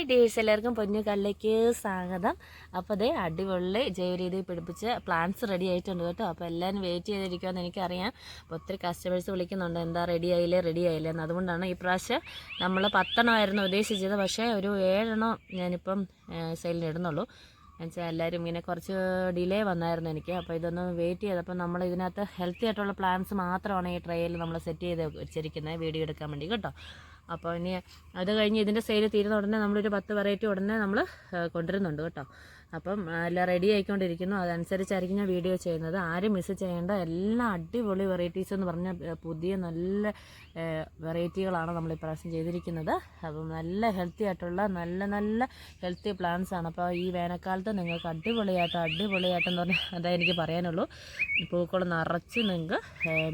Hi ഡേഴ്സ് എല്ലാവർക്കും പൊന്നു കല്ലേക്ക് സ്വാഗതം. അപ്പോൾ അതേ അടിപൊളി ജൈവ രീതിയിൽ പിടിപ്പിച്ച് പ്ലാന്റ്സ് റെഡി ആയിട്ടുണ്ട് കേട്ടോ. അപ്പോൾ എല്ലാവരും വെയിറ്റ് ചെയ്തിരിക്കുമെന്ന് എനിക്കറിയാം. അപ്പോൾ ഒത്തിരി കസ്റ്റമേഴ്സ് വിളിക്കുന്നുണ്ട്. എന്താ റെഡി ആയില്ലേ റെഡി ആയില്ലേ എന്ന്. അതുകൊണ്ടാണ് ഈ പ്രാവശ്യം നമ്മൾ പത്തെണ്ണമായിരുന്നു ഉദ്ദേശിച്ചത്. പക്ഷേ ഒരു ഏഴെണ്ണം ഞാനിപ്പം ഇടുന്നുള്ളൂ. എന്നുവെച്ചാൽ എല്ലാവരും ഇങ്ങനെ കുറച്ച് ഡിലേ വന്നായിരുന്നു എനിക്ക്. അപ്പോൾ ഇതൊന്ന് വെയിറ്റ് ചെയ്തപ്പോൾ നമ്മൾ ഇതിനകത്ത് ഹെൽത്തി ആയിട്ടുള്ള പ്ലാന്റ്സ് മാത്രമാണ് ഈ ട്രെയിൽ നമ്മൾ സെറ്റ് ചെയ്ത് വെച്ചിരിക്കുന്നത്. വീഡിയോ എടുക്കാൻ വേണ്ടി കേട്ടോ. അപ്പോൾ ഇനി അത് കഴിഞ്ഞ് ഇതിന്റെ സെയിൽ തീരുന്ന ഉടനെ നമ്മളൊരു പത്ത് വെറൈറ്റി ഉടനെ നമ്മൾ കൊണ്ടുവരുന്നുണ്ട് കേട്ടോ. അപ്പം എല്ലാം റെഡി ആയിക്കൊണ്ടിരിക്കുന്നു. അതനുസരിച്ചായിരിക്കും ഞാൻ വീഡിയോ ചെയ്യുന്നത്. ആരും മിസ് ചെയ്യേണ്ട എല്ലാ അടിപൊളി വെറൈറ്റീസ് എന്ന് പറഞ്ഞ പുതിയ നല്ല വെറൈറ്റികളാണ് നമ്മൾ ഇപ്രാവശ്യം ചെയ്തിരിക്കുന്നത്. അപ്പം നല്ല ഹെൽത്തി ആയിട്ടുള്ള നല്ല നല്ല ഹെൽത്തി പ്ലാന്റ്സ് ആണ്. അപ്പോൾ ഈ വേനൽക്കാലത്ത് നിങ്ങൾക്ക് അടിപൊളിയായിട്ട് അടിപൊളിയായിട്ടെന്ന് പറഞ്ഞാൽ അതേ എനിക്ക് പറയാനുള്ളൂ. പൂക്കൾ നിറച്ച് നിങ്ങൾക്ക്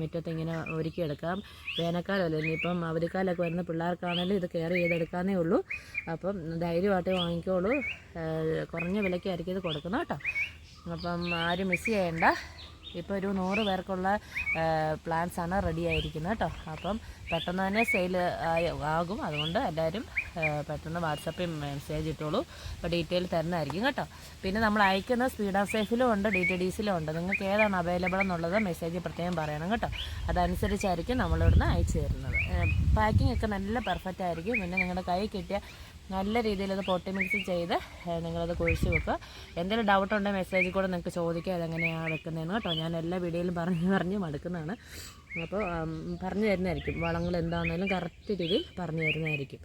മുറ്റത്ത് ഇങ്ങനെ ഒരുക്കിയെടുക്കാം വേനൽക്കാലമല്ലേ ഇനിയിപ്പം അവധിക്കാലമൊക്കെ വരുന്ന പിള്ളേർക്കാണെങ്കിലും ഇത് കെയർ ചെയ്തെടുക്കാനേ ഉള്ളൂ. അപ്പം ധൈര്യമായിട്ട് വാങ്ങിക്കോളൂ. ഏഹ് കുറഞ്ഞ ആയിരിക്കും ഇത് കൊടുക്കുന്നത് കേട്ടോ. അപ്പം ആരും മിസ് ചെയ്യേണ്ട. ഇപ്പോൾ ഒരു നൂറ് പേർക്കുള്ള പ്ലാൻസാണ് റെഡി ആയിരിക്കുന്നത് കേട്ടോ. അപ്പം പെട്ടെന്ന് തന്നെ സെയിൽ ആകും. അതുകൊണ്ട് എല്ലാവരും പെട്ടെന്ന് വാട്സപ്പിൽ മെസ്സേജ് ഇട്ടോളൂ. അപ്പോൾ ഡീറ്റെയിൽ തരുന്നതായിരിക്കും കേട്ടോ. പിന്നെ നമ്മൾ അയക്കുന്ന സ്പീഡ് ഓഫ് സേഫിലും ഉണ്ട് ഡി ടി ഡീസിലും ഉണ്ട്. നിങ്ങൾക്ക് ഏതാണ് അവൈലബിൾ എന്നുള്ളത് മെസ്സേജ് പ്രത്യേകം പറയണം കേട്ടോ. അതനുസരിച്ചായിരിക്കും നമ്മളിവിടുന്ന് അയച്ചു തരുന്നത്. പാക്കിംഗ് ഒക്കെ നല്ല പെർഫെക്റ്റ് ആയിരിക്കും. പിന്നെ നിങ്ങളുടെ കൈ കിട്ടിയ നല്ല രീതിയിൽ അത് പൊട്ടി മിക്സ് ചെയ്ത് നിങ്ങളത് കുഴിച്ച് വെക്കുക. എന്തെങ്കിലും ഡൗട്ട് ഉണ്ടെങ്കിൽ മെസ്സേജിൽ കൂടെ നിങ്ങൾക്ക് ചോദിക്കുക അതെങ്ങനെയാണ് വെക്കുന്നതെന്ന് കേട്ടോ. ഞാൻ എല്ലാ വീഡിയോയിലും പറഞ്ഞ് പറഞ്ഞ് മടുക്കുന്നതാണ്. അപ്പോൾ പറഞ്ഞു തരുന്നതായിരിക്കും. വളങ്ങൾ എന്താണെന്നാലും കറക്റ്റ് രീതിയിൽ പറഞ്ഞു തരുന്നതായിരിക്കും.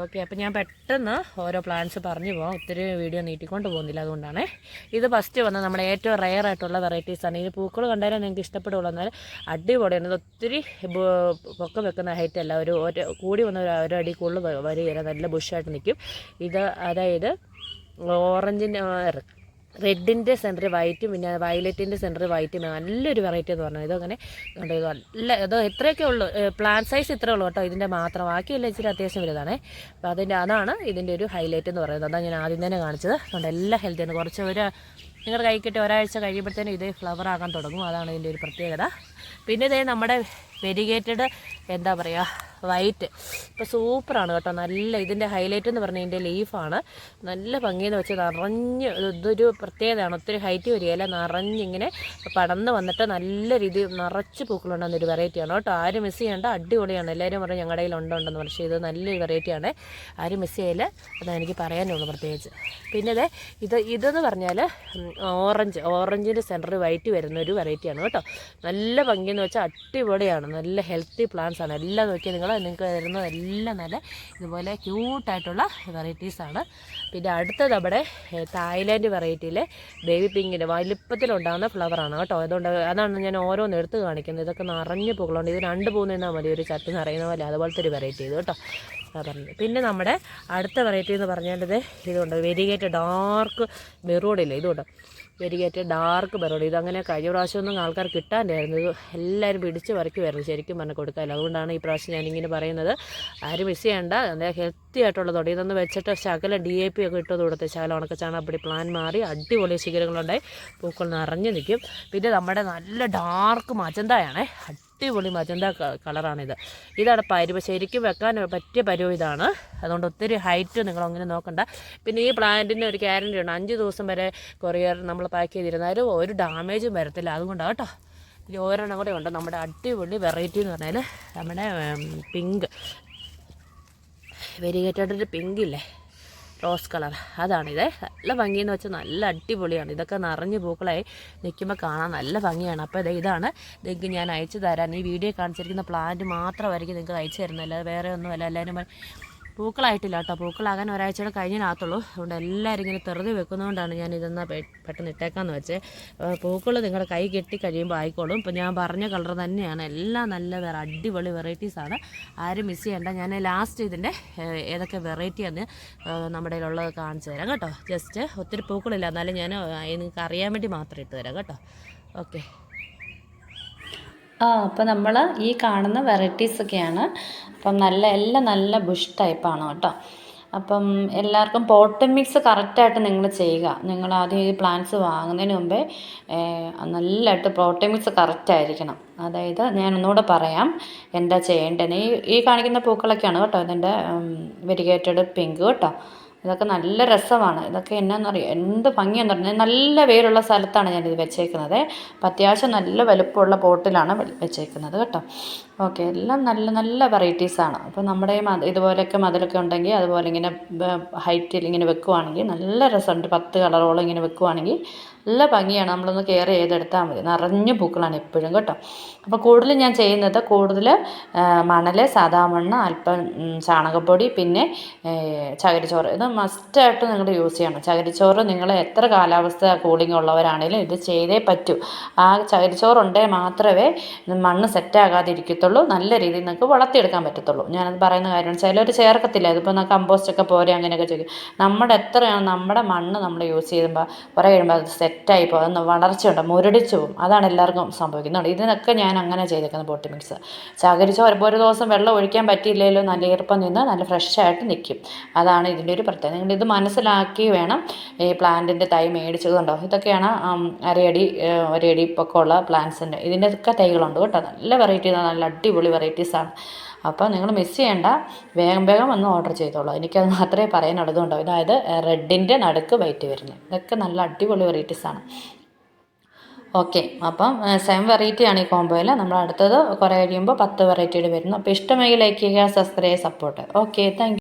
ഓക്കെ അപ്പോൾ ഞാൻ പെട്ടെന്ന് ഓരോ പ്ലാന്റ്സ് പറഞ്ഞു പോകാം ഒത്തിരി വീഡിയോ നീട്ടിക്കൊണ്ട് പോകുന്നില്ല അതുകൊണ്ടാണ്. ഇത് ഫസ്റ്റ് വന്ന് നമ്മുടെ ഏറ്റവും റയർ ആയിട്ടുള്ള വെറൈറ്റീസാണ് ഈ പൂക്കൾ കണ്ടാലും നിങ്ങൾക്ക് ഇഷ്ടപ്പെടുള്ളൂ. എന്നാൽ അടിപൊളിയാണ്. ഇത് ഒത്തിരി പൊക്കം വെക്കുന്ന ഹൈറ്റ് അല്ല. ഒരു കൂടി വന്ന ഒരു അടി കൂടുതൽ വരികയാണ് നല്ല ബുഷായിട്ട് നിൽക്കും ഇത് അതായത് ഓറഞ്ചിന്റെ റെഡിന്റെ സെന്റർ വൈറ്റും പിന്നെ വയലറ്റിന്റെ സെന്റർ വൈറ്റും നല്ലൊരു വെറൈറ്റി എന്ന് പറഞ്ഞാൽ ഇതങ്ങനെ ഇത് നല്ല ഇത് എത്രയൊക്കെ ഉള്ളൂ പ്ലാന്റ് സൈസ് ഇത്രേ ഉള്ളൂ കേട്ടോ. ഇതിന്റെ മാത്രം ബാക്കിയെല്ലാം ഇച്ചിരി അത്യാവശ്യം വലുതാണേ. അപ്പോൾ അതിന്റെ അതാണ് ഇതിന്റെ ഒരു ഹൈലൈറ്റ് എന്ന് പറയുന്നത്. അതാണ് ഞാൻ ആദ്യം തന്നെ കാണിച്ചത്. അതുകൊണ്ട് എല്ലാ ഹെൽത്തിയാണ് കുറച്ച് ഒരു നിങ്ങളുടെ കൈ ഒരാഴ്ച കഴിയുമ്പോഴത്തേനും ഇത് ഫ്ലവർ ആകാൻ തുടങ്ങും. അതാണ് ഇതിന്റെ ഒരു പ്രത്യേകത. പിന്നെ ഇതേ നമ്മുടെ വെരിഗേറ്റഡ് എന്താ പറയുക വൈറ്റ്. ഇപ്പോൾ സൂപ്പറാണ് കേട്ടോ. നല്ല ഇതിന്റെ ഹൈലൈറ്റ് എന്ന് പറഞ്ഞാൽ ഇതിന്റെ ലീഫാണ്. നല്ല ഭംഗിയെന്ന് വെച്ചാൽ നിറഞ്ഞ് ഇതൊരു പ്രത്യേകതയാണ്. ഒത്തിരി ഹൈറ്റ് വരികയല്ല. നിറഞ്ഞിങ്ങനെ പടന്ന് വന്നിട്ട് നല്ല രീതിയിൽ നിറച്ച് പൂക്കളുണ്ടെന്ന ഒരു വെറൈറ്റിയാണ് കേട്ടോ. ആരും മിസ് ചെയ്യേണ്ട. അടിപൊളിയാണ്. എല്ലാവരും പറഞ്ഞു ഞങ്ങളുടെ കയ്യിൽ ഉണ്ടുണ്ടെന്ന് പക്ഷേ ഇത് നല്ലൊരു വെറൈറ്റിയാണ് ആരും മിസ് ചെയ്യല്ല. അതാണ് എനിക്ക് പറയാനുള്ളൂ പ്രത്യേകിച്ച്. പിന്നെ ദേ ഇത് ഇതെന്ന് പറഞ്ഞാൽ ഓറഞ്ച് ഓറഞ്ചിന്റെ സെന്ററിൽ വൈറ്റ് വരുന്ന ഒരു വെറൈറ്റിയാണ് കേട്ടോ. നല്ല ഭംഗിയെന്ന് വെച്ചാൽ അടിപൊളിയാണ്. നല്ല ഹെൽത്തി പ്ലാന്റ്സ് ആണ്. എല്ലാം നോക്കിയാൽ നിങ്ങൾ നിങ്ങൾക്ക് വരുന്ന എല്ലാം നല്ല ഇതുപോലെ ക്യൂട്ടായിട്ടുള്ള വെറൈറ്റീസാണ് പിന്നെ അടുത്തത് ഏഹ്, തായ്ലാൻഡ് വെറൈറ്റിയിലെ ബേബി പിങ്കിന്റെ വലിപ്പത്തിലുണ്ടാകുന്ന ഫ്ലവറാണ് കേട്ടോ. അതുകൊണ്ട് അതാണ് ഞാൻ ഓരോന്ന് എടുത്ത് കാണിക്കുന്നത്. ഇതൊക്കെ നിറഞ്ഞ് പൂക്കളുണ്ട്. ഇത് രണ്ട് പൂ നിന്നാൽ മതി. ഒരു ചട്ടി നിറയുന്ന പോലെ അതുപോലത്തെ ഒരു വെറൈറ്റി ഇത് കേട്ടോ. പറഞ്ഞു പിന്നെ നമ്മുടെ അടുത്ത വെറൈറ്റി എന്ന് പറഞ്ഞാൽ ഇത് ഇതുണ്ട് വെരികേറ്റ് ഡാർക്ക് മെറൂണില്ലേ ഇതുണ്ട് വെരിഗേറ്റ് ഡാർക്ക് ബറോഡ ഇതങ്ങനെ കഴിഞ്ഞ പ്രാവശ്യമൊന്നും ആൾക്കാർ കിട്ടാണ്ടായിരുന്നു. ഇത് എല്ലാവരും പിടിച്ച് വരയ്ക്കുമായിരുന്നു ശരിക്കും പറഞ്ഞ് കൊടുക്കാമല്ലോ അതുകൊണ്ടാണ് ഈ പ്രാവശ്യം ഞാനിങ്ങനെ പറയുന്നത്. ആരും മിസ് ചെയ്യണ്ട. എന്താ ഹെൽത്തി ആയിട്ടുള്ളതുണ്ട് ഇതൊന്ന് വെച്ചിട്ട് ശകല ഡി എ പി ഒക്കെ ഇട്ടത് കൊടുത്ത് ശകലം ഉണക്ക അപ്പടി പ്ലാൻ മാറി. അടിപൊളി ശിഖരങ്ങളുണ്ടായി. പൂക്കൾ നിറഞ്ഞു നിൽക്കും. പിന്നെ നമ്മുടെ നല്ല ഡാർക്ക് മജന്തയാണേ അടിപൊളി മജന്ത കളറാണിത്. ഇതാണ് പരുവ ശരിക്കും വെക്കാൻ പറ്റിയ പരുവ് ഇതാണ് അതുകൊണ്ട് ഒത്തിരി ഹൈറ്റ് നിങ്ങൾ അങ്ങനെ നോക്കണ്ട. പിന്നെ ഈ പ്ലാന്റിന് ഒരു ഗ്യാരണ്ടി ഉണ്ട്. അഞ്ച് ദിവസം വരെ കൊറിയർ നമ്മൾ പാക്ക് ചെയ്തിരുന്നാലും ഒരു ഡാമേജും വരത്തില്ല. അതുകൊണ്ടാണ് കേട്ടോ. ഇനി ഓരോരെണ്ണം കൂടെ ഉണ്ട്. നമ്മുടെ അടിപൊളി വെറൈറ്റി എന്ന് പറഞ്ഞാൽ നമ്മുടെ പിങ്ക് വെരിഗേറ്റഡ് പിങ്ക് ഇല്ലേ? Rose colour. അതാണിത്. നല്ല ഭംഗിയെന്ന് വെച്ചാൽ നല്ല അടിപൊളിയാണ്. ഇതൊക്കെ നിറഞ്ഞ് പൂക്കളായി നിൽക്കുമ്പോൾ കാണാൻ നല്ല ഭംഗിയാണ്. അപ്പോൾ ഇതേ ഇതാണ്. നിങ്ങൾക്ക് ഞാൻ അയച്ചു തരാൻ. ഈ വീഡിയോ കാണിച്ചിരിക്കുന്ന പ്ലാന്റ് മാത്രമായിരിക്കും നിങ്ങൾക്ക് അയച്ചു തരുന്നത്. അല്ലാതെ വേറെ ഒന്നുമല്ല. എല്ലാവരും പൂക്കളായിട്ടില്ല കേട്ടോ പൂക്കളാകാൻ ഒരാഴ്ചയുടെ കഴിഞ്ഞതിനകത്തുള്ളൂ അതുകൊണ്ട് എല്ലാവരും ഇങ്ങനെ തെറുതി വെക്കുന്നതുകൊണ്ടാണ് ഞാൻ ഇതെന്നാ പെട്ടെന്ന് ഇട്ടേക്കാന്ന് വെച്ചേ. പൂക്കൾ നിങ്ങളുടെ കൈ കെട്ടി കഴിയുമ്പോൾ ആയിക്കോളും. ഇപ്പം ഞാൻ പറഞ്ഞ കളർ തന്നെയാണ്. എല്ലാം നല്ല വേറെ അടിപൊളി വെറൈറ്റീസാണ് ആരും മിസ് ചെയ്യേണ്ട. ഞാൻ ലാസ്റ്റ് ഇതിന്റെ ഏതൊക്കെ വെറൈറ്റി എന്ന് നമ്മുടെ ഉള്ളത് കാണിച്ചു തരാം കേട്ടോ. ജസ്റ്റ് ഒത്തിരി പൂക്കളില്ല. എന്നാലും ഞാൻ നിങ്ങൾക്ക് അറിയാൻ വേണ്ടി മാത്രം ഇട്ട് തരാം കേട്ടോ. ഓക്കെ ആ അപ്പോൾ നമ്മൾ ഈ കാണുന്ന വെറൈറ്റീസ് ഒക്കെയാണ്. അപ്പം നല്ല എല്ലാം നല്ല ബുഷ് ടൈപ്പാണ് കേട്ടോ. അപ്പം എല്ലാവർക്കും പോട്ട് മിക്സ് കറക്റ്റായിട്ട് നിങ്ങൾ ചെയ്യുക. നിങ്ങൾ ആദ്യം ഈ പ്ലാന്റ്സ് വാങ്ങുന്നതിന് മുമ്പേ നല്ലതായിട്ട് പോട്ട് മിക്സ് കറക്റ്റായിരിക്കണം അതായത് ഞാൻ ഒന്നുകൂടെ പറയാം എന്താ ചെയ്യേണ്ടത് ഈ ഈ കാണിക്കുന്ന പൂക്കളൊക്കെയാണ് കേട്ടോ ഇതിന്റെ വെരിഗേറ്റഡ് പിങ്ക് കേട്ടോ. ഇതൊക്കെ നല്ല രസമാണ്. ഇതൊക്കെ എന്നാന്നറിയോ? എന്ത് ഭംഗിയെന്ന് പറഞ്ഞാൽ നല്ല വേരുള്ള സ്ഥലത്താണ് ഞാനിത് വെച്ചേക്കുന്നത്. അപ്പം അത്യാവശ്യം നല്ല വലുപ്പമുള്ള പോട്ടിലാണ് വെച്ചേക്കുന്നത് കേട്ടോ. ഓക്കെ എല്ലാം നല്ല നല്ല വെറൈറ്റീസാണ് അപ്പോൾ നമ്മുടെ ഇതുപോലെയൊക്കെ മതിലൊക്കെ ഉണ്ടെങ്കിൽ അതുപോലെ ഇങ്ങനെ ഹൈറ്റിൽ ഇങ്ങനെ വെക്കുവാണെങ്കിൽ നല്ല രസമുണ്ട്. പത്ത് കളറോളം ഇങ്ങനെ വെക്കുവാണെങ്കിൽ നല്ല ഭംഗിയാണ്. നമ്മളൊന്ന് കെയർ ചെയ്തെടുത്താൽ മതി. നിറഞ്ഞ പൂക്കളാണ് എപ്പോഴും കേട്ടോ. അപ്പോൾ കൂടുതൽ ഞാൻ ചെയ്യുന്നത് കൂടുതൽ മണൽ സാധാ മണ്ണ് അല്പം ചാണകപ്പൊടി പിന്നെ ചകിരിച്ചോറ്. ഇത് മസ്റ്റായിട്ട് നിങ്ങൾ യൂസ് ചെയ്യണം. ചകിരിച്ചോറ് നിങ്ങൾ എത്ര കാലാവസ്ഥ കൂളിംഗ് ഉള്ളവരാണെങ്കിലും ഇത് ചെയ്തേ പറ്റൂ. ആ ചകിരിച്ചോറ് ഉണ്ടെങ്കിൽ മാത്രമേ മണ്ണ് സെറ്റാകാതിരിക്കത്തുള്ളൂ നല്ല രീതിയിൽ നിങ്ങൾക്ക് വളർത്തിയെടുക്കാൻ പറ്റത്തുള്ളൂ. ഞാനത് പറയുന്ന കാര്യമാണ്. ചിലർ ചേർക്കത്തില്ല. ഇതിപ്പോൾ കമ്പോസ്റ്റ് ഒക്കെ പോരെ അങ്ങനെയൊക്കെ ചോദിക്കും. നമ്മുടെ എത്രയാണ് നമ്മുടെ മണ്ണ് നമ്മൾ യൂസ് ചെയ്യുമ്പോൾ? കുറേ കഴിയുമ്പോൾ അത് സെറ്റായി പോകും. അതൊന്ന് വളർച്ചയുണ്ട്. മുരടിച്ചു പോകും. അതാണ് എല്ലാവർക്കും സംഭവിക്കുന്നത് ഇതിനൊക്കെ ഞാൻ അങ്ങനെ ചെയ്തേക്കുന്നത് ബോട്ടി മിക്സ് ചകിരിച്ചോറ് ഇപ്പോൾ ഒരു ദിവസം വെള്ളം ഒഴിക്കാൻ പറ്റിയില്ലെങ്കിലും നല്ല ഈർപ്പം നിന്ന് നല്ല ഫ്രഷായിട്ട് നിൽക്കും അതാണ് ഇതിന്റെ ഒരു പ്രത്യേകത. നിങ്ങൾ ഇത് മനസ്സിലാക്കി വേണം. ഈ പ്ലാന്റിന്റെ തൈ മേടിച്ചതുണ്ടോ ഇതൊക്കെയാണ് അരയടി ഒരടി പൊക്കമുള്ള പ്ലാന്റ്സിന്റെ ഇതിന്റെ ഒക്കെ തൈകളുണ്ട് കേട്ടോ. നല്ല വെറൈറ്റി നല്ല അടിപൊളി വെറൈറ്റീസാണ് അപ്പോൾ നിങ്ങൾ മിസ് ചെയ്യേണ്ട. വേഗം വേഗം വന്ന് ഓർഡർ ചെയ്തോളൂ. എനിക്കത് മാത്രമേ പറയാനുള്ളതുണ്ടോ അതായത് റെഡിന്റെ നടുക്ക് വൈറ്റ് വരുന്നത്. ഇതൊക്കെ നല്ല അടിപൊളി വെറൈറ്റീസാണ് ഓക്കെ അപ്പം സെവൻ വെറൈറ്റിയാണ് ഈ കോംബോയിൽ നമ്മൾ അടുത്തത് കുറേ കഴിയുമ്പോൾ പത്ത് വെറൈറ്റിയുടെ വരുന്നു. അപ്പോൾ ഇഷ്ടമെങ്കിൽ ലൈക്ക് ചെയ്യുക സബ്സ്ക്രൈബ് സപ്പോർട്ട് ഓക്കെ താങ്ക്